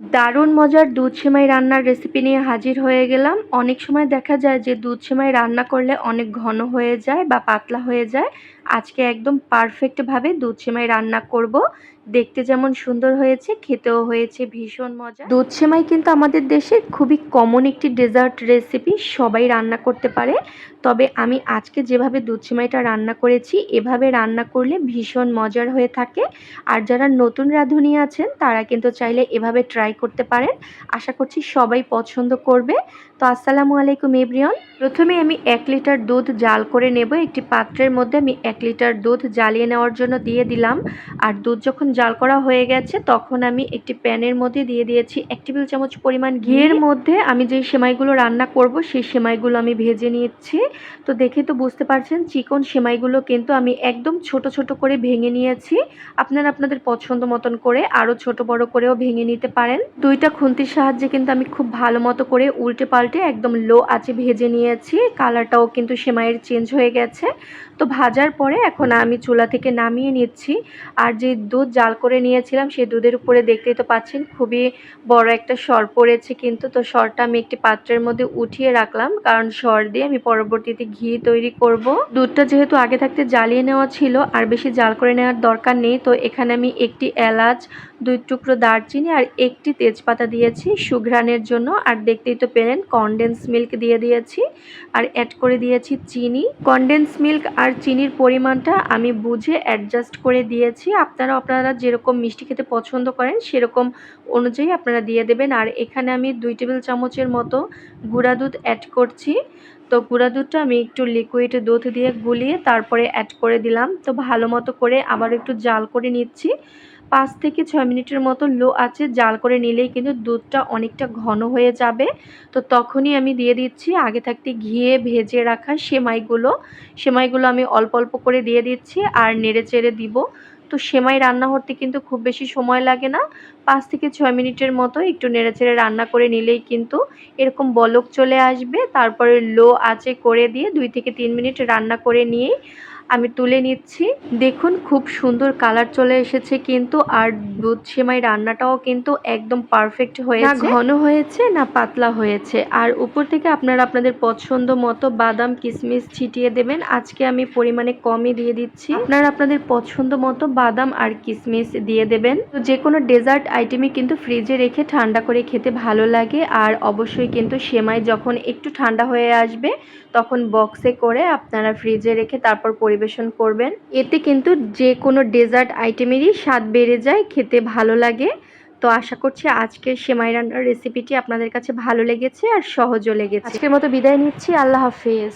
দারুণ মজার দুধ সেমাই রান্নার রেসিপি নিয়ে হাজির হয়ে গেলাম। অনেক সময় দেখা যায় যে দুধ সেমাই রান্না করলে অনেক ঘন হয়ে যায় বা পাতলা হয়ে যায়। আজকে একদম পারফেক্টভাবে দুধ সেমাই রান্না করব। দেখতে যেমন সুন্দর হয়েছে, খেতেও হয়েছে ভীষণ মজা। দুধ সেমাই কিন্তু আমাদের দেশে খুবই কমন একটি ডেজার্ট রেসিপি সবাই রান্না করতে পারে। তবে আমি আজকে যেভাবে দুধ সেমাইটা রান্না করেছি, এভাবে রান্না করলে ভীষণ মজার হয়ে থাকে। আর যারা নতুন রাঁধুনি আছেন, তারা কিন্তু চাইলে এভাবে ট্রাই করতে পারেন। আশা করছি সবাই পছন্দ করবে। তো আসসালামু আলাইকুম এভরিয়ন প্রথমে আমি এক লিটার দুধ জাল করে নেব। একটি পাত্রের মধ্যে আমি এক লিটার দুধ জ্বালিয়ে নেওয়ার জন্য দিয়ে দিলাম। আর দুধ যখন জাল করা হয়ে গেছে তখন আমি একটি প্যানের মধ্যে দিয়ে দিয়েছি এক টেবিল চামচ পরিমাণ ঘিয়ের মধ্যে। আমি যে সেমাইগুলো রান্না করব সেই সেমাইগুলো আমি ভেজে নিচ্ছি। তো দেখে তো বুঝতে পারছেন চিকন সেমাইগুলো কিন্তু আমি একদম ছোট ছোট করে ভেঙে নিয়েছি। আপনারা আপনাদের পছন্দ মতন করে আরও ছোট বড় করেও ভেঙে নিতে পারেন। দুইটা খুন্তির সাহায্যে কিন্তু আমি খুব ভালো মতো করে উল্টে পাল্টে একদম লো আঁচে ভেজে নিয়েছি। কালারটাও কিন্তু সেমাইয়ের চেঞ্জ হয়ে গেছে। তো ভাজার পরে এখন আমি চুলা থেকে নামিয়ে নিচ্ছি। আর যে দুধ জাল করে নিয়েছিলাম সেই দুধের উপরে দেখতেই তো পাচ্ছেন খুবই বড় একটা সর পড়েছে কিন্তু। তো সরটা আমি একটি পাত্রের মধ্যে উঠিয়ে রাখলাম কারণ সর দিয়ে আমি পরবর্তীতে ঘি তৈরি করব। দুধটা যেহেতু আগে থাকতে জ্বালিয়ে নেওয়া ছিল আর বেশি জাল করে নেওয়ার দরকার নেই তো এখানে আমি একটি এলাচ দুই টুকরো দারচিনি আর একটি তেজপাতা দিয়েছি সুঘ্রাণের জন্য। আর দেখতেই তো পেলেন কনডেন্স মিল্ক দিয়ে দিয়েছি। আর অ্যাড করে দিয়েছি চিনি। কনডেন্স মিল্ক আর চিনির পরিমাণটা আমি বুঝে অ্যাডজাস্ট করে দিয়েছি। আপনারা আপনারা যেরকম মিষ্টি খেতে পছন্দ করেন, সেরকম অনুযায়ী আপনারা দিয়ে দেবেন। আর এখানে আমি দুই টেবিল চামচের মতো গুঁড়া দুধ অ্যাড করছি। তো গুঁড়া দুধটা আমি একটু লিকুইড দুধ দিয়ে গুলিয়ে তারপরে অ্যাড করে দিলাম। তো ভালো মতো করে আবার একটু জাল করে নিচ্ছি। পাঁচ থেকে ছয় মিনিটের মতো লো আছে, জাল করে নিলেই কিন্তু দুধটা অনেকটা ঘন হয়ে যাবে। তো তখনই আমি দিয়ে দিচ্ছি আগে থাকতে ঘিয়ে ভেজে রাখা সেমাইগুলো। সেমাইগুলো আমি অল্প অল্প করে দিয়ে দিচ্ছি আর নেড়ে চেড়ে দিব। তো সেমাই রান্না করতে কিন্তু খুব বেশি সময় লাগে না। পাঁচ থেকে ছয় মিনিটের মতো একটু নেড়েচেড়ে রান্না করে নিলেই কিন্তু এরকম বলক চলে আসবে। তারপরে লো আঁচে করে দিয়ে দুই থেকে তিন মিনিট রান্না করে নিয়ে আমি তুলে নিচ্ছি। দেখুন, খুব সুন্দর কালার চলে এসেছে কিন্তু, আর দুধ সেমাই রান্নাটাও কিন্তু একদম পারফেক্ট হয়েছে। ঘন হয়েছে, না পাতলা হয়েছে। আর উপর থেকে আপনারা আপনাদের পছন্দ মতো বাদাম কিশমিশ ছিটিয়ে দেবেন। আজকে আমি পরিমাণে কমই দিয়ে দিচ্ছি। আপনারা আপনাদের পছন্দ মতো বাদাম আর কিশমিশ দিয়ে দেবেন। তো যে কোনো ডেজার্ট আইটেমই কিন্তু ফ্রিজে রেখে ঠান্ডা করে খেতে ভালো লাগে। আর অবশ্যই কিন্তু সেমাই যখন একটু ঠান্ডা হয়ে আসবে, তখন বক্সে করে আপনারা ফ্রিজে রেখে তারপর পরিবেশন করবেন। এতে কিন্তু যে কোনো ডেজার্ট আইটেমেরই স্বাদ বেড়ে যায়, খেতে ভালো লাগে। তো আশা করছি আজকের সেমাই রান্নার রেসিপিটি আপনাদের কাছে ভালো লেগেছে আর সহজও লেগেছে। আজকের মতো বিদায় নিচ্ছি। আল্লাহ হাফেজ।